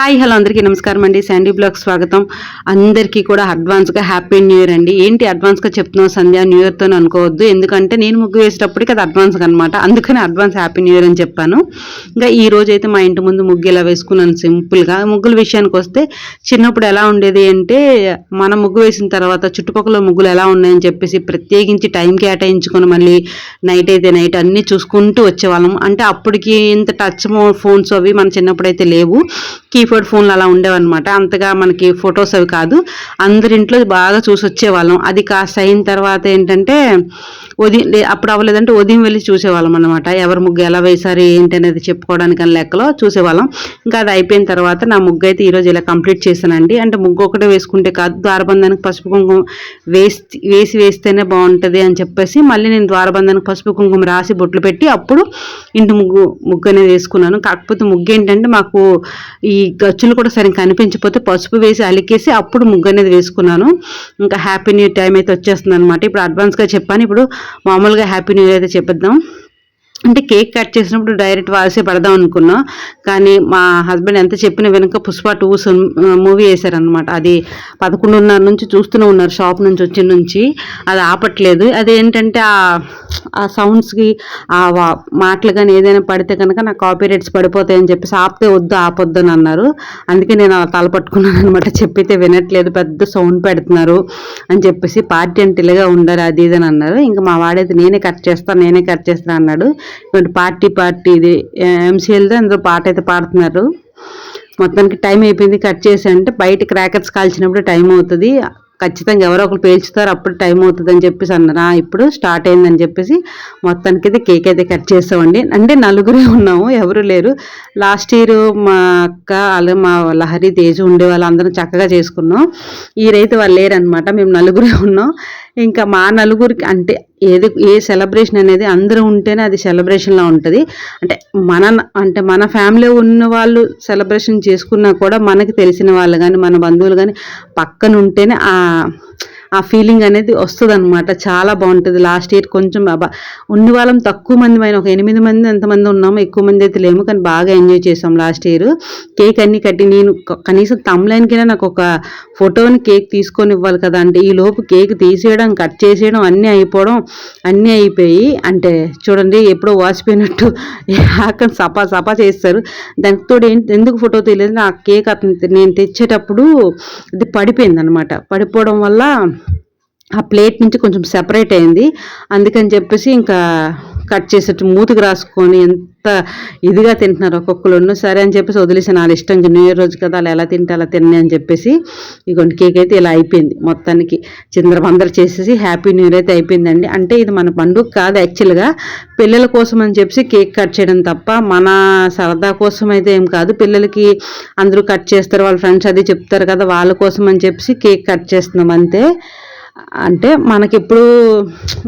Hi hello అందరికీ నమస్కారం అండి. శాండీ బ్లాగ్ స్వాగతం. అందరికీ కూడా అడ్వాన్స్గా హ్యాపీ న్యూ ఇయర్ అండి. ఏంటి అడ్వాన్స్గా చెప్తున్నావు సంధ్య? న్యూ ఇయర్తో అనుకోవద్దు. ఎందుకంటే నేను ముగ్గు వేసేటప్పటికి అది అడ్వాన్స్గా అనమాట అందుకని అడ్వాన్స్ హ్యాపీ న్యూ ఇయర్ అని చెప్పాను. ఇంకా ఈ రోజు అయితే మా ఇంటి ముందు ముగ్గు ఇలా వేసుకున్నాను సింపుల్గా. ముగ్గుల విషయానికి వస్తే చిన్నప్పుడు ఎలా ఉండేది అంటే మన ముగ్గు వేసిన తర్వాత చుట్టుపక్కల ముగ్గులు ఎలా ఉన్నాయని చెప్పేసి ప్రత్యేకించి టైం కేటాయించుకొని మళ్ళీ నైట్ అయితే నైట్ అన్నీ చూసుకుంటూ వచ్చేవాళ్ళం. అంటే అప్పటికి ఇంత టచ్ ఫోన్స్ అవి మన చిన్నప్పుడు అయితే లేవు. కీ కీప్యాడ్ ఫోన్లు అలా ఉండేవన్నమాట. అంతగా మనకి ఫొటోస్ అవి కాదు. అందరింట్లో బాగా చూసి వచ్చేవాళ్ళం. అది కాస్త అయిన తర్వాత ఏంటంటే ఉదయం అప్పుడు అవ్వలేదంటే ఉదయం వెళ్ళి చూసేవాళ్ళం అనమాట ఎవరు ముగ్గు ఎలా వేశారు ఏంటి అనేది చెప్పుకోవడానికి అని లెక్కలో చూసేవాళ్ళం. ఇంకా అది అయిపోయిన తర్వాత నా ముగ్గు అయితే ఈరోజు ఇలా కంప్లీట్ చేశానండి. అంటే ముగ్గు ఒకటే వేసుకుంటే కాదు ద్వారబంధానికి పసుపు కుంకుమ వేసి వేసి వేస్తేనే బాగుంటుంది అని చెప్పేసి మళ్ళీ నేను ద్వారబంధానికి పసుపు కుంకుమ రాసి బొట్లు పెట్టి అప్పుడు ఇంటి ముగ్గు ముగ్గు అనేది వేసుకున్నాను. కాకపోతే ముగ్గు ఏంటంటే మాకు ఈ గచ్చులు కూడా సరిగ్గా కనిపించకపోతే పసుపు వేసి అలికేసి అప్పుడు ముగ్గు అనేది వేసుకున్నాను. ఇంకా హ్యాపీ న్యూ టైం అయితే వచ్చేస్తుంది అనమాట ఇప్పుడు అడ్వాన్స్గా చెప్పాను. ఇప్పుడు మామూలుగా హ్యాపీ న్యూ ఇయర్ అయితే చెప్పిద్దాం. అంటే కేక్ కట్ చేసినప్పుడు డైరెక్ట్ వాసే పడదాం అనుకున్నాం. కానీ మా హస్బెండ్ ఎంత చెప్పిన వెనుక పుష్ప టూ మూవీ వేశారనమాట అది పదకొండున్నర నుంచి చూస్తూనే ఉన్నారు షాప్ నుంచి వచ్చిన నుంచి. అది ఆపట్లేదు. అది ఆ ఆ సౌండ్స్కి ఆ వా- మాటలు కానీ ఏదైనా పడితే కనుక నా కాపీ రేట్స్ పడిపోతాయని చెప్పేసి ఆపితే వద్దు ఆపొద్దు అని అన్నారు. అందుకే నేను అలా తల పట్టుకున్నాను అనమాట చెప్పితే వినట్లేదు పెద్ద సౌండ్ పెడుతున్నారు అని చెప్పేసి పార్టీ అంటే ఇలాగా ఉండరు అది ఇది అని అన్నారు. ఇంకా మా వాడైతే నేనే కట్ చేస్తాను నేనే కట్ చేస్తాను అన్నాడు. పార్టీ పార్టీ ఇది ఎంసీఎల్తో అందులో పాట అయితే పాడుతున్నారు. మొత్తానికి టైం అయిపోయింది కట్ చేసి అంటే బయట క్రాకర్స్ కాల్చినప్పుడు టైం అవుతుంది. ఖచ్చితంగా ఎవరో ఒకరు పేల్చుతారు అప్పుడు టైం అవుతుంది అని చెప్పేసి అన్నారు. ఇప్పుడు స్టార్ట్ అయిందని చెప్పేసి మొత్తానికి అయితే కేక్ అయితే కట్ చేస్తామండి అంటే నలుగురే ఉన్నాము ఎవరు లేరు. లాస్ట్ ఇయర్ మా అక్క అలాగే మా లహరి తేజు ఉండే వాళ్ళందరం చక్కగా చేసుకున్నాం. ఈరైతే వాళ్ళు లేరనమాట మేము నలుగురే ఉన్నాం. ఇంకా మా నలుగురికి అంటే ఏది ఏ సెలబ్రేషన్ అనేది అందరూ ఉంటేనే అది సెలబ్రేషన్లా ఉంటుంది. అంటే మన అంటే మన ఫ్యామిలీ ఉన్న వాళ్ళు సెలబ్రేషన్ చేసుకున్నా కూడా మనకి తెలిసిన వాళ్ళు కానీ మన బంధువులు కానీ పక్కన ఉంటేనే ఆ ఫీలింగ్ అనేది వస్తుంది అనమాట చాలా బాగుంటుంది. లాస్ట్ ఇయర్ కొంచెం బాబా ఉన్న వాళ్ళం తక్కువ మంది అయినా ఒక ఎనిమిది మంది ఎంతమంది ఉన్నాము ఎక్కువ మంది అయితే లేము కానీ బాగా ఎంజాయ్ చేసాం లాస్ట్ ఇయర్ కేక్ అన్ని కట్టి నేను కనీసం తమ్లైన్కైనా నాకు ఒక ఫోటోని కేక్ తీసుకొని ఇవ్వాలి కదా అంటే ఈ లోపు కేక్ తీసేయడం కట్ చేసేయడం అన్నీ అయిపోవడం అన్నీ అయిపోయి అంటే చూడండి ఎప్పుడో వాసిపోయినట్టు ఆకలి సపా సపా చేస్తారు. దానికి తోడు ఏంటి ఎందుకు ఫోటో తెలియదు ఆ కేక్ అతను నేను తెచ్చేటప్పుడు ఇది పడిపోయింది అనమాట పడిపోవడం వల్ల ఆ ప్లేట్ నుంచి కొంచెం సెపరేట్ అయింది. అందుకని చెప్పేసి ఇంకా కట్ చేసేట్టు మూతికి రాసుకొని ఎంత ఇదిగా తింటున్నారు ఒక్కొక్కరు సరే అని చెప్పేసి వదిలేసాను. వాళ్ళ ఇష్టం న్యూ ఇయర్ రోజు కదా అలా ఎలా తింటే అలా తిన్నే అని చెప్పేసి ఇగోండి కేక్ అయితే ఇలా అయిపోయింది మొత్తానికి. చిందరబందర చేసేసి హ్యాపీ న్యూ ఇయర్ అయితే అయిపోయిందండి. అంటే ఇది మన పండుగ కాదు యాక్చువల్గా పిల్లల కోసం అని చెప్పేసి కేక్ కట్ చేయడం తప్ప మన సరదా కోసం అయితే ఏం కాదు. పిల్లలకి అందరూ కట్ చేస్తారు. వాళ్ళ ఫ్రెండ్స్ అది చెప్తారు కదా వాళ్ళ కోసం అని చెప్పేసి కేక్ కట్ చేస్తున్నాం అంతే. అంటే మనకిప్పుడు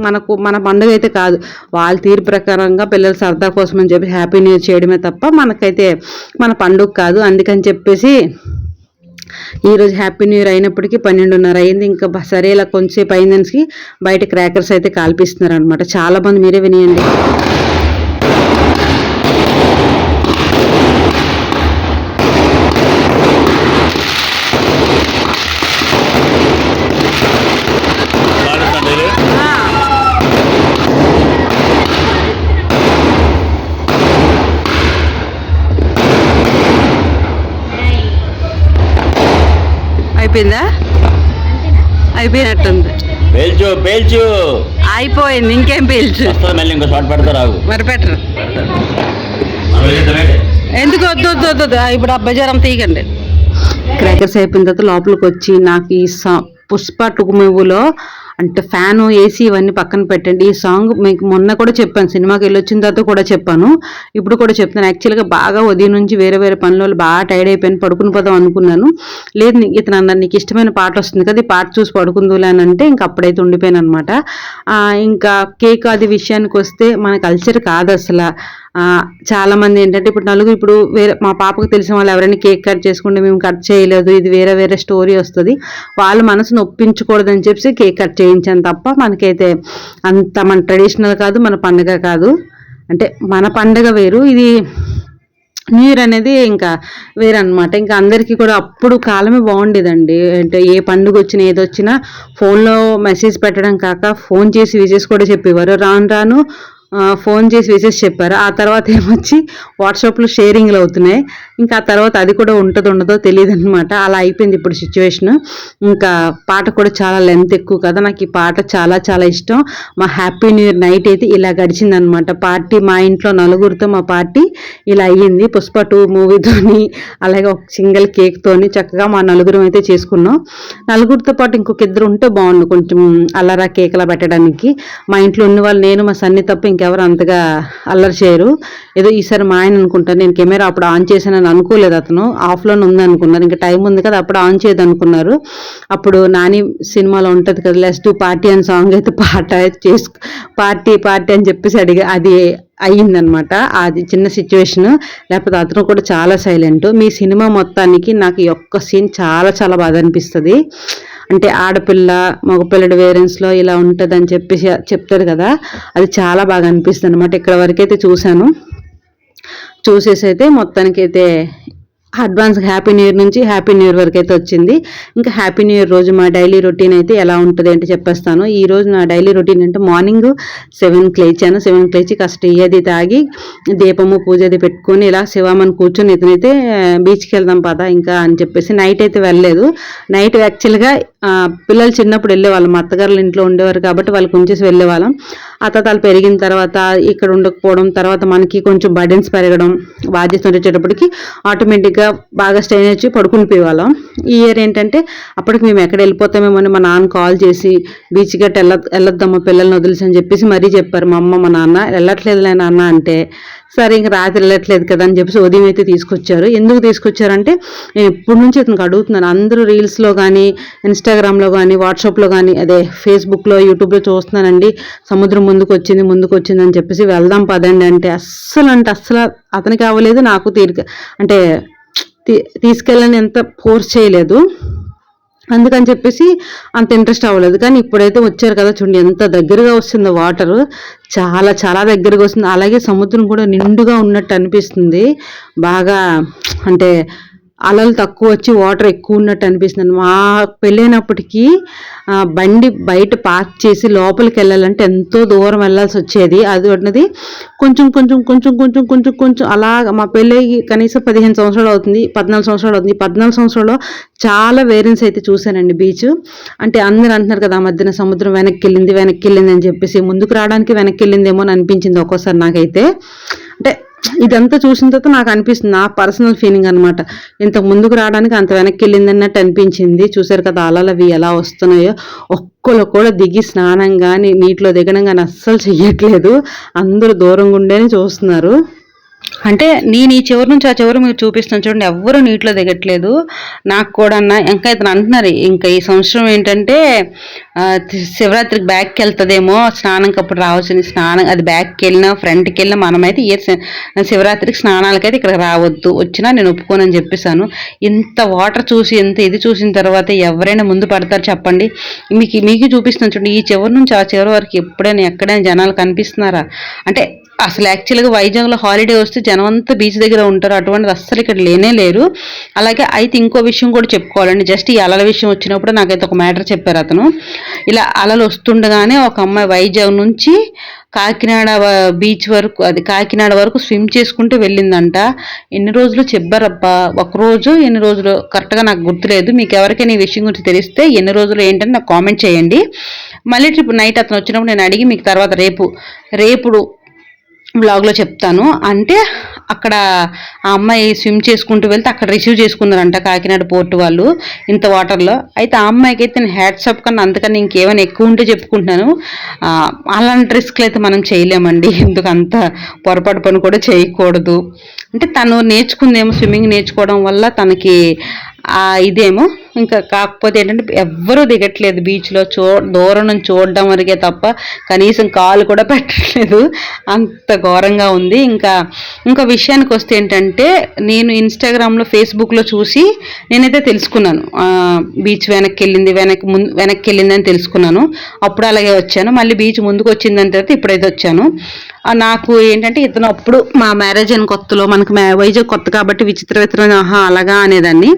మనకు మన పండుగ అయితే కాదు. వాళ్ళ తీరు ప్రకారంగా పిల్లల సరదా కోసం అని చెప్పి హ్యాపీ న్యూ ఇయర్ చేయడమే తప్ప మనకైతే మన పండుగ కాదు. అందుకని చెప్పేసి ఈరోజు హ్యాపీ న్యూ ఇయర్ అయినప్పటికీ పన్నెండున్నర అయింది. ఇంకా సరే ఇలా కొంచెంసేపు అయిందనికి బయట క్రాకర్స్ అయితే కాల్పిస్తున్నారు అనమాట చాలామంది మీరే వినియండి. అయిపోయిందా? అయిపోయినట్టుంది. పేల్చు పేల్చు. అయిపోయింది ఇంకేం పీల్చు? మళ్ళీ ఇంకో షాట్ పెడతా రాగు. మరి పెట్టరు. ఎందుకు వద్దు వద్దు వద్దు ఇప్పుడు ఆ బజారం తీయకండి. క్రాకర్స్ అయిపోయిన తర్వాత లోపలికి వచ్చి నాకు ఈ పుష్ప టుకుమేవులో అంటే ఫ్యాన్ ఏసీ ఇవన్నీ పక్కన పెట్టండి. ఈ సాంగ్ మీకు మొన్న కూడా చెప్పాను సినిమాకి వెళ్ళి వచ్చిన తర్వాత కూడా చెప్పాను. ఇప్పుడు కూడా చెప్తాను యాక్చువల్గా బాగా ఉదయం నుంచి వేరే వేరే పనుల బాగా టైర్డ్ అయిపోయాను పడుకుని పోదాం అనుకున్నాను. లేదు నీకు ఇతను అన్నారు నీకు ఇష్టమైన పాట వస్తుంది కదా ఈ పాట చూసి పడుకుందులే అని అంటే ఇంకా అప్పుడైతే ఉండిపోయాను అనమాట ఇంకా కేక్ అది విషయానికి వస్తే మన కల్చర్ కాదు అసలు చాలామంది చాలా మంది ఏంటంటే ఇప్పుడు నలుగురు ఇప్పుడు వేరే మా పాపకు తెలిసిన వాళ్ళు ఎవరైనా కేక్ కట్ చేసుకుంటే మేము కట్ చేయలేదు ఇది వేరే వేరే స్టోరీ వస్తుంది. వాళ్ళ మనసు ఒప్పించకూడదని చెప్పి కేక్ కట్ చేయించాను తప్ప మనకైతే అంత మన ట్రెడిషనల్ కాదు మన పండగ కాదు. అంటే మన పండగ వేరు ఇది న్యూ ఇయర్ అనేది ఇంకా వేరనమాట ఇంకా అందరికీ కూడా అప్పుడు కాలమే బాగుండేదండి. అంటే ఏ పండుగ వచ్చినా ఏది వచ్చినా ఫోన్లో మెసేజ్ పెట్టడం కాక ఫోన్ చేసి విజేస్ కూడా చెప్పేవారు. రాను రాను ఫోన్ చేసి వేసేసి చెప్పారు. ఆ తర్వాత ఏమొచ్చి వాట్సాప్లో షేరింగ్లు అవుతున్నాయి. ఇంకా ఆ తర్వాత అది కూడా ఉంటుందో ఉండదో తెలియదు అనమాట అలా అయిపోయింది ఇప్పుడు సిచ్యువేషన్. ఇంకా పాట కూడా చాలా లెంత్ ఎక్కువ కదా నాకు ఈ పాట చాలా చాలా ఇష్టం. మా హ్యాపీ న్యూ ఇయర్ నైట్ అయితే ఇలా గడిచింది అనమాట పార్టీ మా ఇంట్లో నలుగురితో మా పార్టీ ఇలా అయ్యింది. పుష్ప టూ మూవీతోని అలాగే ఒక సింగిల్ కేక్తోని చక్కగా మా నలుగురం అయితే చేసుకున్నాం. నలుగురితో పాటు ఇంకొక ఇద్దరు ఉంటే బాగుండు. కొంచెం అల్లరా కేకలా పెట్టడానికి. మా ఇంట్లో ఉన్న వాళ్ళు నేను మా సన్ని తప్ప ఇంకెవరు అంతగా అల్లరి చేయరు. ఏదో ఈసారి మా ఆయన అనుకుంటాను నేను కెమెరా అప్పుడు ఆన్ చేశానని అనుకోలేదు అతను. ఆఫ్లోనే ఉంది అనుకున్నారు. ఇంకా టైం ఉంది కదా అప్పుడు ఆన్ చేయదు అనుకున్నారు. అప్పుడు నాని సినిమాలో ఉంటుంది కదా లెస్ టూ పార్టీ అని సాంగ్ అయితే పాట చేసు పార్టీ పార్టీ అని చెప్పేసి అడిగా అది అయ్యిందనమాట. అది చిన్న సిచ్యువేషన్ లేకపోతే అతను కూడా చాలా సైలెంట్ మీ సినిమా మొత్తానికి నాకు ఈ ఒక్క సీన్ చాలా చాలా బాధ అనిపిస్తుంది. అంటే ఆడపిల్ల మగపిల్లడి వేరెన్స్లో ఇలా ఉంటుంది అని చెప్పేసి చెప్తారు కదా అది చాలా బాగా అనిపిస్తుంది అనమాట ఇక్కడ వరకైతే చూశాను. చూసేసి అయితే మొత్తానికైతే అడ్వాన్స్ హ్యాపీ న్యూ ఇయర్ నుంచి హ్యాపీ న్యూ ఇయర్ వరకు అయితే వచ్చింది. ఇంకా హ్యాపీ న్యూ ఇయర్ రోజు మా డైలీ రొటీన్ అయితే ఎలా ఉంటుంది అంటే చెప్పేస్తాను. ఈ రోజు నా డైలీ రొటీన్ అంటే మార్నింగ్ సెవెన్కి లేచాను. సెవెన్కి లేచి కాస్త టీ అది తాగి దీపము పూజ అది పెట్టుకొని ఇలా శివామని కూర్చొని ఇతనైతే బీచ్కి వెళ్దాం పదా ఇంకా అని చెప్పేసి నైట్ అయితే వెళ్ళలేదు. నైట్ యాక్చువల్గా పిల్లలు చిన్నప్పుడు వెళ్ళేవాళ్ళం. మా అత్తగారుల ఇంట్లో ఉండేవారు కాబట్టి వాళ్ళకి ఉంచేసి వెళ్ళేవాళ్ళం. ఆ పెరిగిన తర్వాత ఇక్కడ ఉండకపోవడం తర్వాత మనకి కొంచెం బర్డెన్స్ పెరగడం బాధ్యతలు వచ్చేటప్పటికి ఆటోమేటిక్గా బాగా స్ట్రెయిన్ వచ్చి పడుకుని పోయేవాళ్ళం. ఈ ఇయర్ ఏంటంటే అప్పటికి మేము ఎక్కడ వెళ్ళిపోతామేమో అని మా నాన్న కాల్ చేసి బీచ్ గట్ట వెళ్ళ వెళ్ళొద్దమ్మా పిల్లల్ని వదిలేసి అని చెప్పేసి మరీ చెప్పారు. మా అమ్మ మా నాన్న వెళ్ళట్లేదులే నాన్న అంటే సరే ఇంక రాత్రి వెళ్ళట్లేదు కదా అని చెప్పేసి ఉదయం అయితే తీసుకొచ్చారు. ఎందుకు తీసుకొచ్చారంటే నేను ఎప్పటి నుంచి ఇతనికి అడుగుతున్నాను. అందరూ రీల్స్లో కానీ ఇన్స్టాగ్రామ్లో కానీ వాట్సాప్లో కానీ అదే ఫేస్బుక్లో యూట్యూబ్లో చూస్తున్నానండి. సముద్రం ముందుకు వచ్చింది ముందుకు వచ్చింది అని చెప్పేసి వెళ్దాం పదండి అంటే అస్సలు అంటే అస్సలు అతనికి అవ్వలేదు నాకు తీరిక అంటే తీసుకెళ్ళని ఎంత ఫోర్స్ చేయలేదు. అందుకని చెప్పేసి అంత ఇంట్రెస్ట్ అవ్వలేదు. కానీ ఇప్పుడైతే వచ్చారు కదా చూడండి ఎంత దగ్గరగా వస్తుందో వాటర్. చాలా చాలా దగ్గరగా వస్తుంది. అలాగే సముద్రం కూడా నిండుగా ఉన్నట్టు అనిపిస్తుంది. బాగా అంటే అలలు తక్కువ వచ్చి వాటర్ ఎక్కువ ఉన్నట్టు అనిపిస్తుంది మా పెళ్ళైనప్పటికీ బండి బయట పార్క్ చేసి లోపలికి వెళ్ళాలంటే ఎంతో దూరం వెళ్ళాల్సి వచ్చేది. అది ఉన్నది కొంచెం కొంచెం కొంచెం కొంచెం కొంచెం కొంచెం అలా మా పెళ్ళి కనీసం పదిహేను సంవత్సరాలు అవుతుంది పద్నాలుగు సంవత్సరాలు అవుతుంది. పద్నాలుగు సంవత్సరాల్లో చాలా వేరియన్స్ అయితే చూశానండి బీచ్. అంటే అందరూ అంటున్నారు కదా ఆ మధ్యన సముద్రం వెనక్కి వెళ్ళింది వెనక్కి వెళ్ళింది అని చెప్పేసి. ముందుకు రావడానికి వెనక్కి వెళ్ళిందేమో అని అనిపించింది ఒక్కోసారి నాకైతే. ఇదంతా చూసిన తర్వాత నాకు అనిపిస్తుంది నా పర్సనల్ ఫీలింగ్ అనమాట ఇంత ముందుకు రావడానికి అంత వెనక్కి వెళ్ళింది అన్నట్టు అనిపించింది. చూసారు కదా అలలు అవి ఎలా వస్తున్నాయో. ఒక్కరు కూడా దిగి స్నానం కానీ నీటిలో దిగడం కానీ అస్సలు చెయ్యట్లేదు. అందరూ దూరంగా ఉండేనే చూస్తున్నారు. అంటే నేను ఈ చివరి నుంచి ఆ చివరి మీరు చూపిస్తాను చూడండి ఎవ్వరూ నీటిలో దిగట్లేదు. నాకు కూడా అన్న ఇంకా ఇతను అంటున్నారు ఇంకా ఈ సంవత్సరం ఏంటంటే శివరాత్రికి బ్యాక్కి వెళ్తుందేమో స్నానంకి అప్పుడు రావచ్చు స్నానం అది బ్యాక్కి వెళ్ళినా ఫ్రంట్కి వెళ్ళినా మనమైతే ఇయర్ శివరాత్రికి స్నానాలకైతే ఇక్కడ రావద్దు. వచ్చినా నేను ఒప్పుకోనని చెప్పేశాను. ఇంత వాటర్ చూసి ఇంత ఇది చూసిన తర్వాత ఎవరైనా ముందు పడతారు చెప్పండి. మీకు మీకు చూపిస్తాను చూడండి ఈ చివరి నుంచి ఆ చివరి వరకు ఎప్పుడైనా ఎక్కడైనా జనాలు కనిపిస్తున్నారా? అంటే అసలు యాక్చువల్గా వైజాగ్లో హాలిడే చూస్తే జనం అంతా బీచ్ దగ్గర ఉంటారు. అటువంటిది అస్సలు ఇక్కడ లేనే లేరు. అలాగే అయితే ఇంకో విషయం కూడా చెప్పుకోవాలండి. జస్ట్ ఈ అలల విషయం వచ్చినప్పుడు నాకైతే ఒక మ్యాటర్ చెప్పారు అతను. ఇలా అలలు వస్తుండగానే ఒక అమ్మాయి వైజాగ్ నుంచి కాకినాడ బీచ్ వరకు అది కాకినాడ వరకు స్విమ్ చేసుకుంటూ వెళ్ళిందంట. ఎన్ని రోజులు చెప్పారబ్బా? ఒక రోజు ఎన్ని రోజులు? కరెక్ట్గా నాకు గుర్తులేదు. మీకు ఎవరికైనా ఈ విషయం గురించి తెలిస్తే ఎన్ని రోజులు ఏంటని నాకు కామెంట్ చేయండి. మళ్ళీ ట్రిప్ నైట్ అతను వచ్చినప్పుడు నేను అడిగి మీకు తర్వాత రేపు రేపుడు బ్లాగ్లో చెప్తాను. అంటే అక్కడ ఆ అమ్మాయి స్విమ్ చేసుకుంటూ వెళ్తే అక్కడ రిసీవ్ చేసుకున్నారంట కాకినాడ పోర్టు వాళ్ళు ఇంత వాటర్లో అయితే ఆ అమ్మాయికి అయితే నేను హ్యాట్సప్ కన్నా అందుకని ఇంకేమైనా ఎక్కువ ఉంటే చెప్పుకుంటున్నాను. అలాంటి రిస్క్లు అయితే మనం చేయలేమండి. ఎందుకు అంత పొరపాటు పని కూడా చేయకూడదు. అంటే తను నేర్చుకుందేమో స్విమ్మింగ్ నేర్చుకోవడం వల్ల తనకి ఇదేమో ఇంకా కాకపోతే ఏంటంటే ఎవ్వరూ దిగట్లేదు బీచ్లో చూ దూరం నుంచి చూడడం వరకే తప్ప కనీసం కాలు కూడా పెట్టట్లేదు. అంత ఘోరంగా ఉంది. ఇంకా ఇంకా విషయానికి వస్తే ఏంటంటే నేను ఇన్స్టాగ్రామ్లో ఫేస్బుక్లో చూసి నేనైతే తెలుసుకున్నాను. బీచ్ వెనక్కి వెళ్ళింది వెనక్కి ముందు వెనక్కి వెళ్ళింది అని తెలుసుకున్నాను. అప్పుడు అలాగే వచ్చాను. మళ్ళీ బీచ్ ముందుకు వచ్చిందని తర్వాత ఇప్పుడైతే వచ్చాను. నాకు ఏంటంటే ఇతను అప్పుడు మా మ్యారేజ్ అయిన కొత్తలో మనకు వైజాగ్ కొత్త కాబట్టి విచిత్ర విచిత్ర ఆహా అలాగా అనేదాన్ని.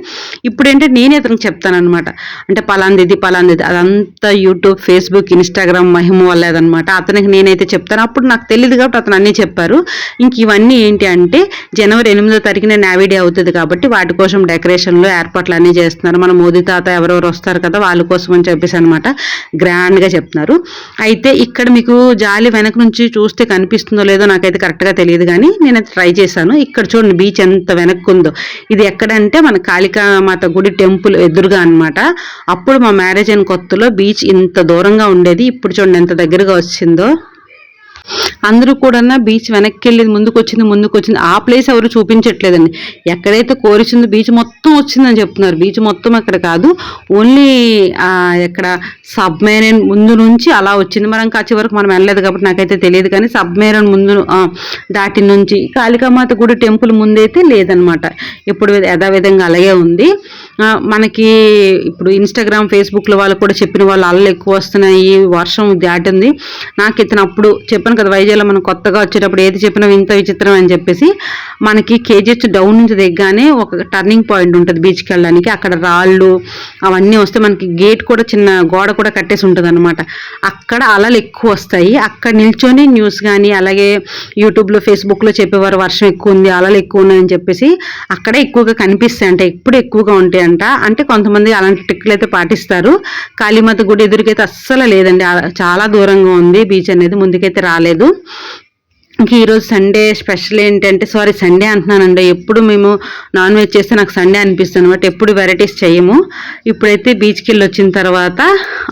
ఇప్పుడు ఏంటంటే నేనే ఇతను చెప్తానమాట అంటే పలాంది ఇది పలాంది ఇది అదంతా యూట్యూబ్ ఫేస్బుక్ ఇన్స్టాగ్రామ్ మహిమ వల్లేదనమాట అతనికి నేనైతే చెప్తాను. అప్పుడు నాకు తెలియదు కాబట్టి అతను అన్నీ చెప్పారు. ఇంక ఇవన్నీ ఏంటి అంటే జనవరి ఎనిమిదో తారీఖున నావిడే అవుతుంది కాబట్టి వాటి కోసం డెకరేషన్లు ఏర్పాట్లు అన్నీ చేస్తున్నారు. మన మోదీ తాత ఎవరెవరు వస్తారు కదా వాళ్ళ కోసం అని చెప్పేసి అనమాట గ్రాండ్గా చెప్తున్నారు. అయితే ఇక్కడ మీకు జాలి వెనక నుంచి చూస్తే కనిపిస్తుందో లేదో నాకైతే కరెక్ట్గా తెలియదు కానీ నేనైతే ట్రై చేశాను. ఇక్కడ చూడండి బీచ్ ఎంత వెనక్కుందో. ఇది ఎక్కడంటే మన కాళికామాత గుడి టెంపుల్ ఎదురుగా అనమాట అప్పుడు మా మ్యారేజ్ అయిన కొత్తలో బీచ్ ఇంత దూరంగా ఉండేది. ఇప్పుడు చూడండి ఎంత దగ్గరగా వచ్చిందో. అందరూ కూడా బీచ్ వెనక్కి వెళ్ళేది ముందుకు వచ్చింది ముందుకు వచ్చింది ఆ ప్లేస్ ఎవరు చూపించట్లేదండి. ఎక్కడైతే కోరిచిందో బీచ్ మొత్తం వచ్చిందని చెప్తున్నారు. బీచ్ మొత్తం అక్కడ కాదు. ఓన్లీ ఎక్కడ సబ్మెరైన్ ముందు నుంచి అలా వచ్చింది. మనం కాచి వరకు మనం వెళ్ళలేదు కాబట్టి నాకైతే తెలియదు కానీ సబ్మెరైన్ ముందు దాటి నుంచి కాళికామాత గుడి టెంపుల్ ముందైతే లేదనమాట ఇప్పుడు యథావిధంగా అలాగే ఉంది. మనకి ఇప్పుడు ఇన్స్టాగ్రామ్ ఫేస్బుక్లో వాళ్ళు కూడా చెప్పిన వాళ్ళు అల్లలు ఎక్కువ వస్తున్నాయి వర్షం దాటింది. నాకు ఇతను అప్పుడు చెప్పాను కదా వైజాగ్ వైజాగ్లో మనం కొత్తగా వచ్చేటప్పుడు ఏది చెప్పినా ఇంత విచిత్రం అని చెప్పేసి మనకి కేజీహెచ్ డౌన్ నుంచి దిగ్గానే ఒక టర్నింగ్ పాయింట్ ఉంటుంది బీచ్కి వెళ్ళడానికి. అక్కడ రాళ్ళు అవన్నీ వస్తే మనకి గేట్ కూడా చిన్న గోడ కూడా కట్టేసి ఉంటుంది అనమాట అక్కడ అలలు ఎక్కువ వస్తాయి. అక్కడ నిల్చొని న్యూస్ కానీ అలాగే యూట్యూబ్లో ఫేస్బుక్లో చెప్పేవారు వర్షం ఎక్కువ ఉంది అలలు ఎక్కువ ఉన్నాయని చెప్పేసి అక్కడే ఎక్కువగా కనిపిస్తాయి అంటే. ఎప్పుడు ఎక్కువగా ఉంటాయంట. అంటే కొంతమంది అలాంటి ట్రిక్లు అయితే పాటిస్తారు. కాళీమాత గుడి ఎదురుకైతే అస్సలు లేదండి. చాలా దూరంగా ఉంది. బీచ్ అనేది ముందుకైతే రాలేదు. ఇంక ఈరోజు సండే స్పెషల్ ఏంటంటే సారీ సండే అంటున్నానండి. ఎప్పుడు మేము నాన్ వెజ్ చేస్తే నాకు సండే అనిపిస్తుంది అనమాట ఎప్పుడు వెరైటీస్ చేయము. ఇప్పుడైతే బీచ్కి వెళ్ళి వచ్చిన తర్వాత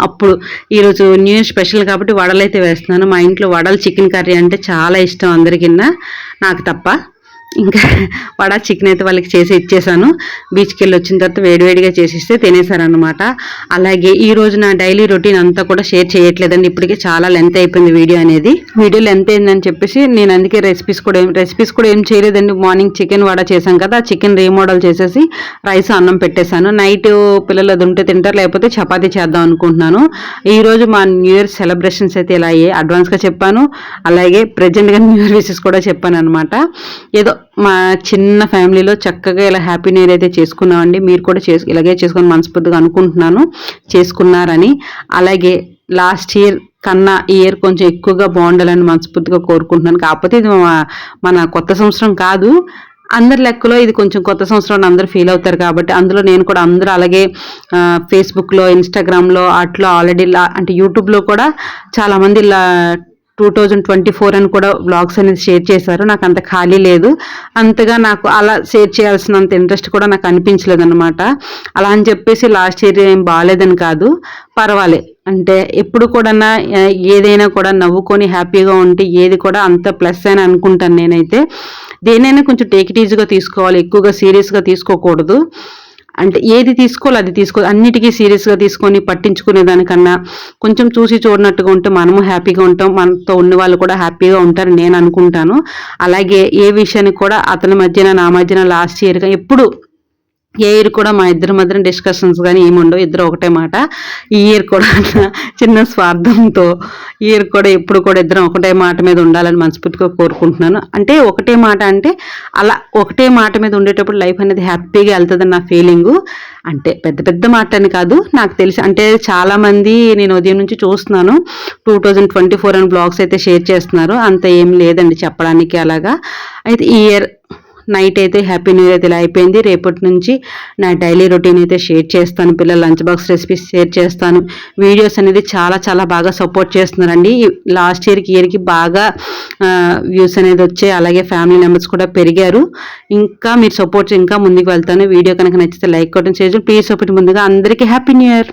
అప్పుడు ఈరోజు న్యూ ఇయర్ స్పెషల్ కాబట్టి వడలు అయితే వేస్తున్నాను. మా ఇంట్లో వడలు చికెన్ కర్రీ అంటే చాలా ఇష్టం అందరికీ నాకు తప్ప. ఇంకా వడ చికెన్ అయితే వాళ్ళకి చేసి ఇచ్చేసాను. బీచ్కి వెళ్ళి వచ్చిన తర్వాత వేడివేడిగా చేసిస్తే తినేసారనమాట అలాగే ఈ రోజు నా డైలీ రొటీన్ అంతా కూడా షేర్ చేయట్లేదండి. ఇప్పటికే చాలా లెంత్ అయిపోయింది వీడియో అనేది. వీడియో లెంత్ అయిందని చెప్పేసి నేను అందుకే రెసిపీస్ కూడా ఏం రెసిపీస్ కూడా ఏం చేయలేదండి. మార్నింగ్ చికెన్ వడ చేశాం కదా ఆ చికెన్ రీమోడల్ చేసేసి రైస్ అన్నం పెట్టేశాను. నైట్ పిల్లలు అది ఉంటే తింటారు లేకపోతే చపాతీ చేద్దాం అనుకుంటున్నాను. ఈ రోజు మా న్యూ ఇయర్ సెలబ్రేషన్స్ అయితే ఇలా అయ్యాయి. అడ్వాన్స్గా చెప్పాను. అలాగే ప్రజెంట్గా న్యూ ఇయర్ విషెస్ కూడా చెప్పాను అనమాట ఏదో మా చిన్న ఫ్యామిలీలో చక్కగా ఇలా హ్యాపీ న్యూ ఇయర్ అయితే చేసుకున్నామండి. మీరు కూడా చేసు ఇలాగే చేసుకొని మనస్ఫూర్తిగా అనుకుంటున్నాను. చేసుకున్నారని. అలాగే లాస్ట్ ఇయర్ కన్నా ఈ ఇయర్ కొంచెం ఎక్కువగా బాగుండాలని మనస్ఫూర్తిగా కోరుకుంటున్నాను. కాకపోతే ఇది మన కొత్త సంవత్సరం కాదు. అందరి లెక్కలో ఇది కొంచెం కొత్త సంవత్సరం అని అందరూ ఫీల్ అవుతారు కాబట్టి అందులో నేను కూడా అందరూ అలాగే ఫేస్బుక్లో ఇన్స్టాగ్రామ్లో అట్లా ఆల్రెడీ అంటే యూట్యూబ్లో కూడా చాలామంది ఇలా టూ థౌజండ్ ట్వంటీ ఫోర్ అని కూడా వ్లాగ్స్ అనేది షేర్ చేశారు. నాకు అంత ఖాళీ లేదు. అంతగా నాకు అలా షేర్ చేయాల్సినంత ఇంట్రెస్ట్ కూడా నాకు అనిపించలేదు అనమాట అలా అని చెప్పేసి లాస్ట్ ఇయర్ ఏం బాగాలేదని కాదు. పర్వాలే. అంటే ఎప్పుడు కూడా ఏదైనా కూడా నవ్వుకొని హ్యాపీగా ఉంటే ఏది కూడా అంత ప్లస్ అని అనుకుంటాను నేనైతే. దేనైనా కొంచెం టేక్ ఈజీగా తీసుకోవాలి. ఎక్కువగా సీరియస్గా తీసుకోకూడదు. అంటే ఏది తీసుకోవాలి అది తీసుకో అన్నిటికీ సీరియస్గా తీసుకొని పట్టించుకునే దానికన్నా కొంచెం చూసి చూడనట్టుగా ఉంటే మనము హ్యాపీగా ఉంటాం. మనతో ఉన్న వాళ్ళు కూడా హ్యాపీగా ఉంటారు నేను అనుకుంటాను. అలాగే ఏ విషయానికి కూడా అతని మధ్యన నా మధ్యన లాస్ట్ ఇయర్గా ఎప్పుడు ఏ ఇయర్ కూడా మా ఇద్దరి మధ్యన డిస్కషన్స్ కానీ ఏముండవు ఇద్దరు ఒకటే మాట. ఈ ఇయర్ కూడా చిన్న స్వార్థంతో ఈ ఇయర్ కూడా ఎప్పుడు కూడా ఇద్దరం ఒకటే మాట మీద ఉండాలని మనస్ఫూర్తిగా కోరుకుంటున్నాను. అంటే ఒకటే మాట అంటే అలా ఒకటే మాట మీద ఉండేటప్పుడు లైఫ్ అనేది హ్యాపీగా వెళ్తుందని నా ఫీలింగు అంటే పెద్ద పెద్ద మాట అని కాదు నాకు తెలిసి అంటే చాలామంది నేను ఉదయం నుంచి చూస్తున్నాను. టూ థౌజండ్ ట్వంటీ ఫోర్ అని బ్లాగ్స్ అయితే షేర్ చేస్తున్నారు. అంత ఏం లేదండి చెప్పడానికి అలాగా. అయితే ఈ ఇయర్ నైట్ అయితే హ్యాపీ న్యూ ఇయర్ అయితే ఇలా అయిపోయింది. రేపటి నుంచి నా డైలీ రొటీన్ అయితే షేర్ చేస్తాను. పిల్లల లంచ్ బాక్స్ రెసిపీస్ షేర్ చేస్తాను. వీడియోస్ అనేది చాలా చాలా బాగా సపోర్ట్ చేస్తున్నారండి. లాస్ట్ ఇయర్కి ఇయర్కి బాగా వ్యూస్ అనేది వచ్చాయి. అలాగే ఫ్యామిలీ మెంబర్స్ కూడా పెరిగారు. ఇంకా మీరు సపోర్ట్ ఇంకా ముందుకు వెళ్తాను. వీడియో కనుక నచ్చితే లైక్ కొట్టడం చేయడం. ప్లీజ్ సపోర్ట్ ముందుగా అందరికీ హ్యాపీ న్యూ ఇయర్.